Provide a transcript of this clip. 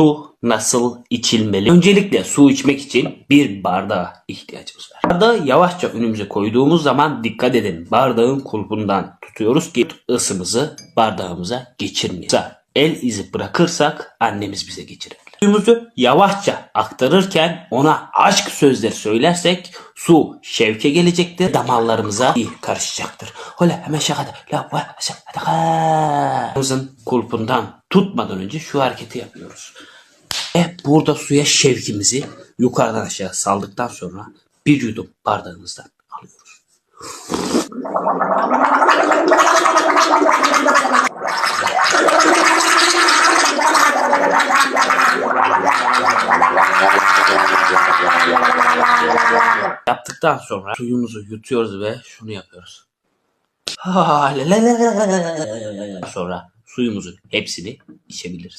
Su nasıl içilmeli? Öncelikle su içmek için bir bardağa ihtiyacımız var. Bardağı yavaşça önümüze koyduğumuz zaman dikkat edin. Bardağın kulpundan tutuyoruz ki ısımızı bardağımıza geçirmeyelim. El izi bırakırsak annemiz bize geçirebilir. Suyumuzu yavaşça aktarırken ona aşk sözleri söylersek su şevke gelecektir. Damarlarımıza iyi karışacaktır. Öyle hemen şakada. La va şakada. Kulpundan tutmadan önce şu hareketi yapıyoruz. Ve burada suya şevkimizi yukarıdan aşağı saldıktan sonra bir yudum bardağımızdan alıyoruz. Yaptıktan sonra suyumuzu yutuyoruz ve şunu yapıyoruz. Sonra suyumuzun hepsini içebiliriz.